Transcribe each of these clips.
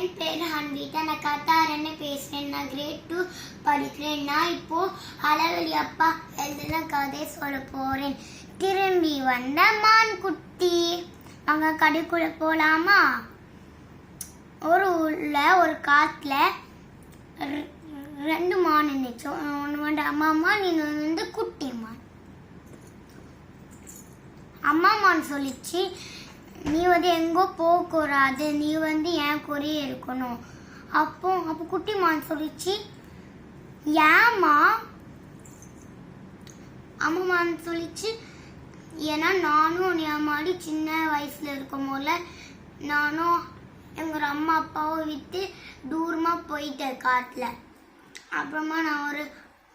என் பேர் ஹன்விதா. நான் கத்தாரன்னு பேசுகிறேன் நான் கிரேட் டூ படிக்கிறேன். நான் இப்போ அளவெளி அப்பா எழுதுன கதை சொல்ல போகிறேன் திரும்பி வந்த மான் குட்டி அங்கே கடைக்குள்ள போகலாமா ஒரு ஊரில் ஒரு காட்டில் ரெண்டு மான் நினைச்சோம் ஒன்று வந்து அம்மா மான் இன்னொன்று வந்து குட்டி மான். அம்மா மான் சொல்லிச்சு நீ வந்து எங்கோ போகக்கூடாது. நீ வந்து என் கூடயே இருக்கணும். அப்போ அப்போ குட்டி மான் சொல்லிச்சு ஏமா அம்மா மான் சொல்லிச்சு ஏன்னா நானும் என் மாதிரி சின்ன வயசில் இருக்கும் போல நானும் எங்கள் அம்மா அப்பாவை விட்டு தூரமாக போயிட்டேன் காட்டில். அப்புறமா நான் ஒரு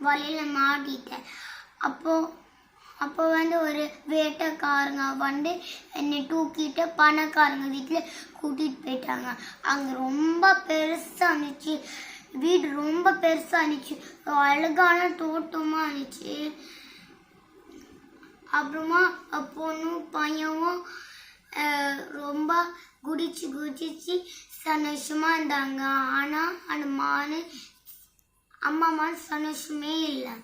வழியில் மாட்டிட்டேன். அப்போது அப்போ வந்து ஒரு வேட்டைக்காரங்க வந்து என்னை தூக்கிட்டு பணக்காரங்க வீட்டில் கூட்டிகிட்டு போயிட்டாங்க. அங்கே ரொம்ப பெருசாக இருந்துச்சு. வீடு ரொம்ப பெருசாக இருந்துச்சு. அழகான தோட்டமாக இருந்துச்சு. அப்புறமா பொண்ணும் பையனும் ரொம்ப குடிச்சு குடிச்சு சந்தோஷமாக இருந்தாங்க. ஆனால் அந்த மானு அம்மா மான் சந்தோஷமே இல்லை.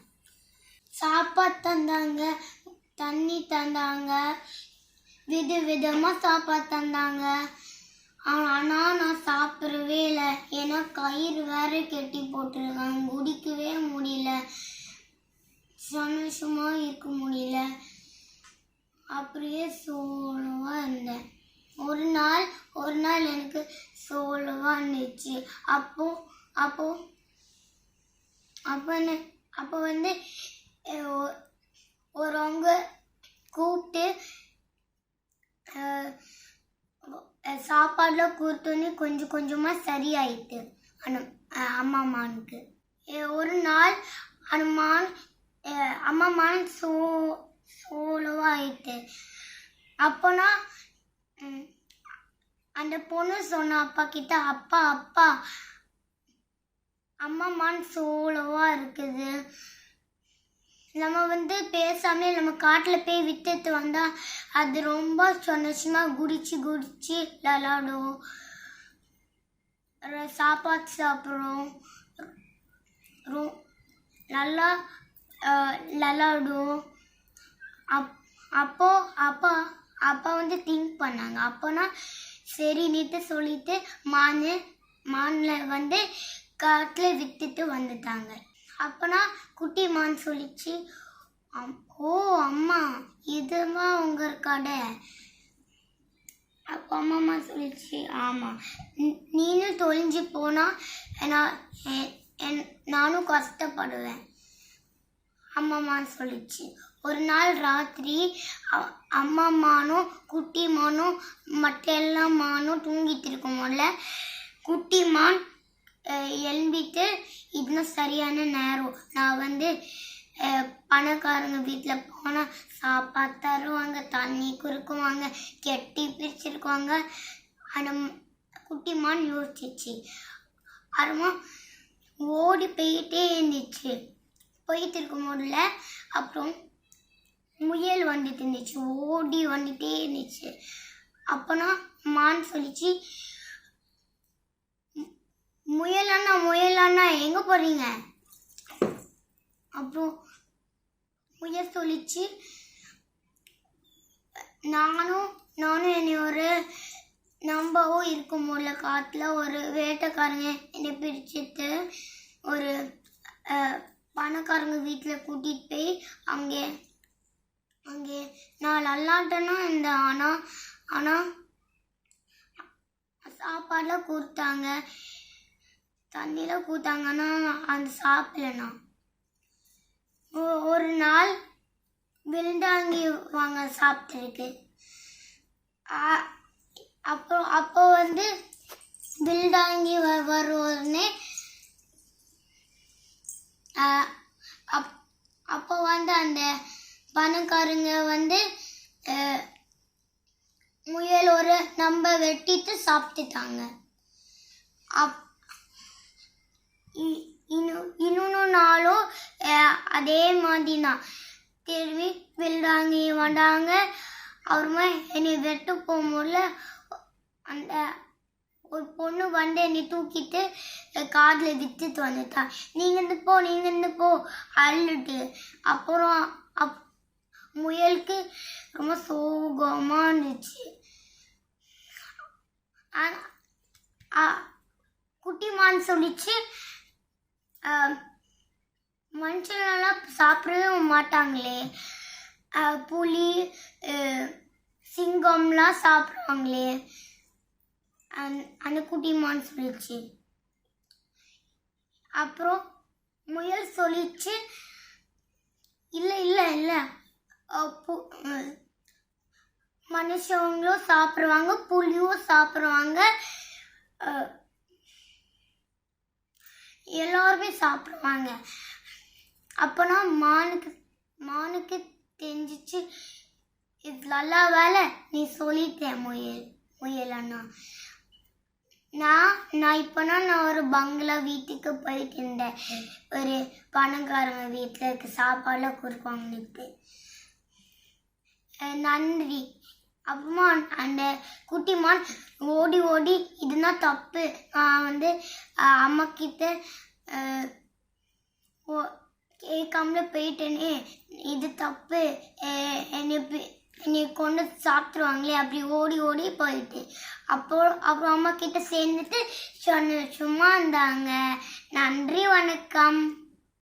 சாப்பாடு தந்தாங்க. தண்ணி தந்தாங்க. வித விதமாக சாப்பாடு தந்தாங்க. ஆனால் நான் சாப்பிடவே இல்லை. ஏன்னா கயிறு வேற கெட்டி போட்டிருக்காங்க. குடிக்கவே முடியல. சந்தோஷமாக இருக்க முடியல. அப்படியே சோலவா இருந்தேன். ஒரு நாள் ஒரு நாள் எனக்கு சோலவா இருந்துச்சு. அப்போ அப்போ அப்போ என்ன அப்போ வந்து ஒருவங்க கூப்பிட்டு அஹ், கொடுத்தோன்னே கொஞ்சம் கொஞ்சமாக சரியாயிட்டு அனு அம்மாமானுக்கு அம்மா மானுக்கு ஒரு நாள் அனுமான் அம்மாமான் அம்மா மான் சோ சோலோவாக ஆயிட்டு அப்போனா அந்த பொண்ணு சொன்ன அப்பா கிட்ட அப்பா அப்பா அம்மா மான் இருக்குது நம்ம வந்து பேசாமலே நம்ம காட்டில் போய் வித்துட்டு வந்தால் அது ரொம்ப சந்தோஷமா குடிச்சு குடிச்சு விளாடும் சாப்பாடு சாப்பிட்றோம். ரொ- நல்லா விளாடும் அப் அப்போ அப்பா அப்பா வந்து திங்க் பண்ணாங்க. அப்போனா சரி நீட்டு சொல்லிட்டு மான் மானில் வந்து காட்டில் வித்துட்டு வந்துட்டாங்க. அப்போனா குட்டி மான் சொல்லிச்சு ஓ அம்மா இதுதான் உங்கள் கடை? அப்போ அம்மா சொல்லிச்சு ஆமாம் நீனும் தொலைஞ்சு போனால் நான் என்- நானும் கஷ்டப்படுவேன். அம்மாமான்னு சொல்லிச்சு. ஒரு நாள் ராத்திரி அம்மாமானும் அம்மா குட்டி மானும் மற்ற எல்லா மானும் தூங்கிட்டு இருக்கும்போல குட்டி மான் அஹ், எழும்பிட்டு இதுதான் சரியான நேரம் நான் வந்து பணக்காரங்க வீட்டில் போனால் சாப்பாடு தருவாங்க தண்ணி குறுக்குவாங்க கெட்டி பிரிச்சிருக்குவாங்க. அந்த குட்டிமான்னு குட்டி மான் யோசிச்சிச்சு அப்புறமா ஓடி போயிட்டே இருந்துச்சு. போயிட்டு இருக்கும் போதுல அப்புறம் முயல் வந்துட்டு இருந்துச்சு. ஓடி வந்துட்டே இருந்துச்சு. அப்போனா மான் சொல்லிச்சு முயலண்ணா முயலண்ணா எங்கே போகிறீங்க அப்புறம் முயல் சொல்லிச்சு. நானும் நானும் என்னை ஒரு நம்பவும் இருக்கும் போல காற்றுல ஒரு வேட்டைக்காரங்க என்னை பிரிச்சுட்டு ஒரு பணக்காரங்க வீட்டில் கூட்டிகிட்டு போய் அங்கே அங்கே. நான் நல்லாட்டனா இருந்தேன் ஆனால் ஆனால் சாப்பாடெலாம் கொடுத்தாங்க. தண்ணியில் கூத்தாங்கன்னா அந்த சாப்பிடலண்ணா. ஒரு நாள் விருந்தாங்கி வாங்க சாப்பிட்டுருக்கு. அப்போ அப்போ வந்து வில்டாங்கி வ வருவோடனே அப் அப்போ வந்து அந்த பணக்காரங்க வந்து முயல் ஒரு நம்ம வெட்டிட்டு சாப்பிட்டுட்டாங்க. அப் இன்னொன்று நாளும் அதே மாதிரி தான் திரும்பி வில்டாங்கி வந்தாங்க அப்புறமா என்னை வெட்டு போகும்போதுல அந்த ஒரு பொண்ணு வந்து என்னை தூக்கிட்டு காதில் வித்துட்டு வந்துட்டா. நீங்கள் இருந்து போ நீங்கள் இருந்து போ அள்ளுட்டு அப்புறம் அப் முயலுக்கு ரொம்ப சோகமாக இருந்துச்சு. குட்டிமான்னு சொல்லிச்சு. மனுஷனெல்லாம் சாப்பிடவே மாட்டாங்களே. புலி சிங்கம்லாம் சாப்பிடுவாங்களே. அந்த- குட்டி குட்டிமான் சொல்லிச்சு. அப்புறம் முயல் சொல்லிச்சு. இல்லை இல்லை இல்லை. மனுஷங்களும் சாப்பிடுவாங்க புலியும் சாப்பிடுவாங்க. எல்லோருமே எல்லாருமே சாப்பிடுவாங்க. அப்போனா மானுக்கு மானுக்கு தெரிஞ்சிச்சு. இது நல்லா வேலை நீ சொல்லிட்டேன் முயல் முயல் அண்ணா. நான் நான் இப்போனா நான் ஒரு பங்களா வீட்டுக்கு போயிட்டு இருந்தேன் ஒரு பணக்காரங்க வீட்டில் இருக்க சாப்பாடெலாம் கொடுப்பாங்கன்னுட்டு நன்றி. அப்புறமா அந்த குட்டிமான் ஓடி ஓடி இதுனா தப்பு. நான் வந்து அம்மக்கிட்ட அம்மா கிட்ட ஓ- கேட்காமல போயிட்டேனே. இது தப்பு. என்னை என்னை கொண்டு சாப்பிட்ருவாங்களே அப்படி ஓடி ஓடி போயிட்டு. அப்போ அப்புறம் அம்மா கிட்ட சேர்ந்துட்டு சொன்ன சும்மா இருந்தாங்க. நன்றி வணக்கம்.